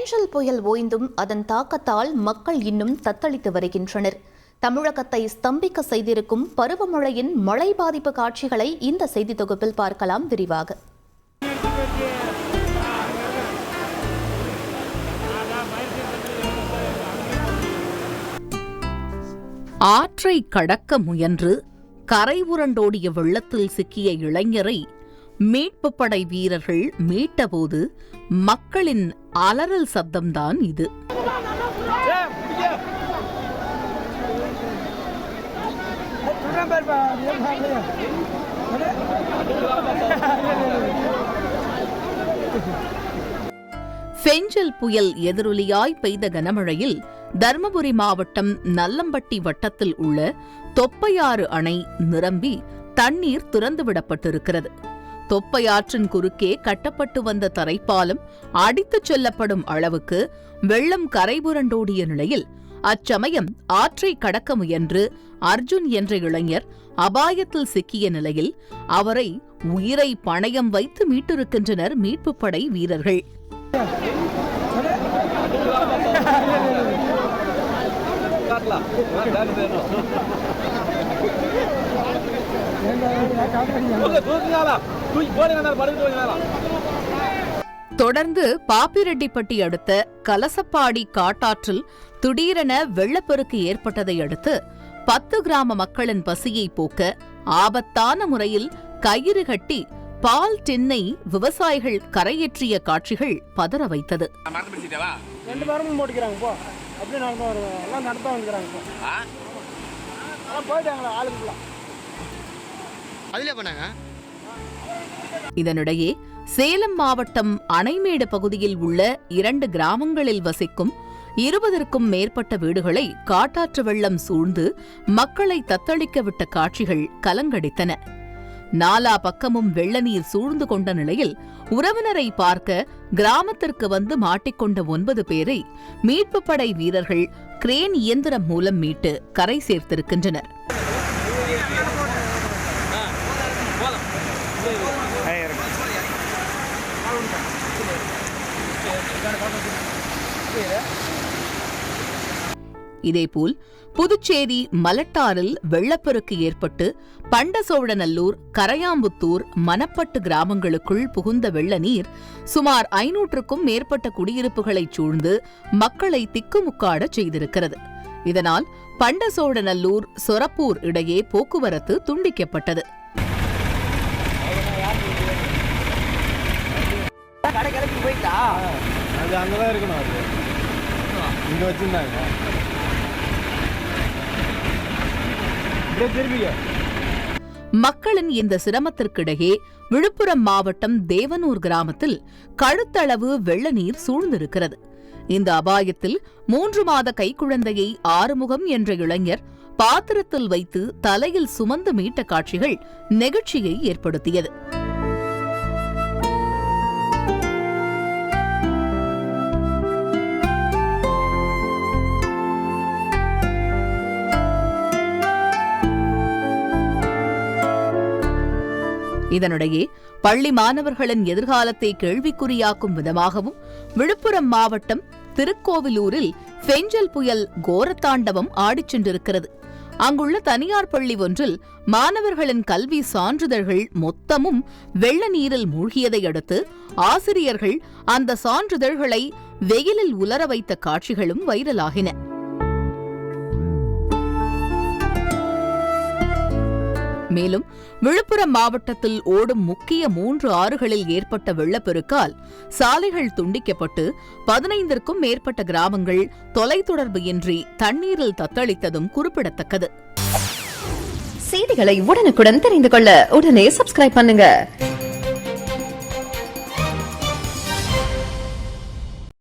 ஃபென்ஷல் புயல் ஓய்ந்தும் அதன் தாக்கத்தால் மக்கள் இன்னும் தத்தளித்து வருகின்றனர். தமிழகத்தை ஸ்தம்பிக்க செய்திருக்கும் பருவமழையின் மழை பாதிப்பு காட்சிகளை இந்த செய்தி தொகுப்பில் பார்க்கலாம் விரிவாக. ஆற்றை கடக்க முயன்று கரை உரண்டோடிய வெள்ளத்தில் சிக்கிய இளைஞரை மீட்புப் படை வீரர்கள் மீட்டபோது மக்களின் அலறல் சப்தம்தான் இது. பெஞ்சல் புயல் எதிரொலியாய் பெய்த கனமழையில் தர்மபுரி மாவட்டம் நல்லம்பட்டி வட்டத்தில் உள்ள தொப்பையாறு அணை நிரம்பி தண்ணீர் திறந்துவிடப்பட்டிருக்கிறது. தொப்பையாற்றின் குறுக்கே கட்டப்பட்டு வந்த தரைப்பாலம் அடித்துச் செல்லப்படும் அளவுக்கு வெள்ளம் கரைபுரண்டோடிய நிலையில் அச்சமயம் ஆற்றை கடக்க முயன்று அர்ஜுன் என்ற இளைஞர் அபாயத்தில் சிக்கிய நிலையில் அவரை உயிரை பணயம் வைத்து மீட்டிருக்கின்றனர் மீட்பு படை வீரர்கள். தொடர்ந்து பாப்பிரெட்டிப்பட்டி அடுத்த கலசப்பாடி காட்டாற்றில் திடீரென வெள்ளப்பெருக்கு ஏற்பட்டதை அடுத்து பத்து கிராம மக்களின் பசியை போக்க ஆபத்தான முறையில் கயிறு கட்டி பால் டென்னை விவசாயிகள் கரையேற்றிய காட்சிகள் பதற வைத்தது. ரெண்டு பேரும் போட்டுக்கிறாங்க போ. அப்படியே நடந்து வருவாங்க. எல்லாம் நடத்த வந்துக்கிறாங்க போயிட்டாங்களா ஆளுங்களாம் அதிலே பண்ணாங்க. இதனிடையே சேலம் மாவட்டம் அணைமேடு பகுதியில் உள்ள இரண்டு கிராமங்களில் வசிக்கும் இருபதற்கும் மேற்பட்ட வீடுகளை காட்டாற்று வெள்ளம் சூழ்ந்து மக்களை தத்தளிக்க விட்ட காட்சிகள் கலங்கடித்தன. நாலா பக்கமும் வெள்ள நீர் சூழ்ந்து கொண்ட நிலையில் உறவினரை பார்க்க கிராமத்திற்கு வந்து மாட்டிக்கொண்ட ஒன்பது பேரை மீட்புப் படை வீரர்கள் கிரேன் இயந்திரம் மூலம் மீட்டு கரை சேர்த்திருக்கின்றனர். இதேபோல் புதுச்சேரி மலட்டாரில் வெள்ளப்பெருக்கு ஏற்பட்டு பண்டசோழநல்லூர் கரையாம்புத்தூர் மணப்பட்டு கிராமங்களுக்குள் புகுந்த வெள்ள நீர் சுமார் ஐநூற்றுக்கும் மேற்பட்ட குடியிருப்புகளைச் சூழ்ந்து மக்களை திக்குமுக்காடச் செய்திருக்கிறது. இதனால் பண்டசோழநல்லூர் சொரப்பூர் இடையே போக்குவரத்து துண்டிக்கப்பட்டது. கடை கிளம்பி போயிட்டா? அது அங்கே தான் இருக்கணும் அது. இங்கே வச்சுருந்தாங்க. மக்களின் இந்த சிரமத்திற்கிடையே விழுப்புரம் மாவட்டம் தேவனூர் கிராமத்தில் கழுத்தளவு வெள்ள நீர் சூழ்ந்திருக்கிறது. இந்த அபாயத்தில் மூன்று மாத கைக்குழந்தையை ஆறுமுகம் என்ற இளைஞர் பாத்திரத்தில் வைத்து தலையில் சுமந்து மீட்ட காட்சிகள் நெகிழ்ச்சியை ஏற்படுத்தியது. இதனிடையே பள்ளி மாணவர்களின் எதிர்காலத்தை கேள்விக்குறியாக்கும் விதமாகவும் விழுப்புரம் மாவட்டம் திருக்கோவிலூரில் பெஞ்சல் புயல் கோரத்தாண்டவம் ஆடிச் சென்றிருக்கிறது. அங்குள்ள தனியார் பள்ளி ஒன்றில் மாணவர்களின் கல்வி சான்றிதழ்கள் மொத்தமும் வெள்ள நீரில் மூழ்கியதை அடுத்து ஆசிரியர்கள் அந்த சான்றிதழ்களை வெயிலில் உலர வைத்த காட்சிகளும் வைரலாகின. மேலும் விழுப்புரம் மாவட்டத்தில் ஓடும் முக்கிய மூன்று ஆறுகளில் ஏற்பட்ட வெள்ளப்பெருக்கால் சாலைகள் துண்டிக்கப்பட்டு பதினைந்திற்கும் மேற்பட்ட கிராமங்கள் தொலைத்தொடர்பு இன்றி தண்ணீரில் தத்தளித்ததும் குறிப்பிடத்தக்கது. செய்திகளை உடனுக்குடன் தெரிந்து கொள்ள உடனே சப்ஸ்கிரைப் பண்ணுங்க.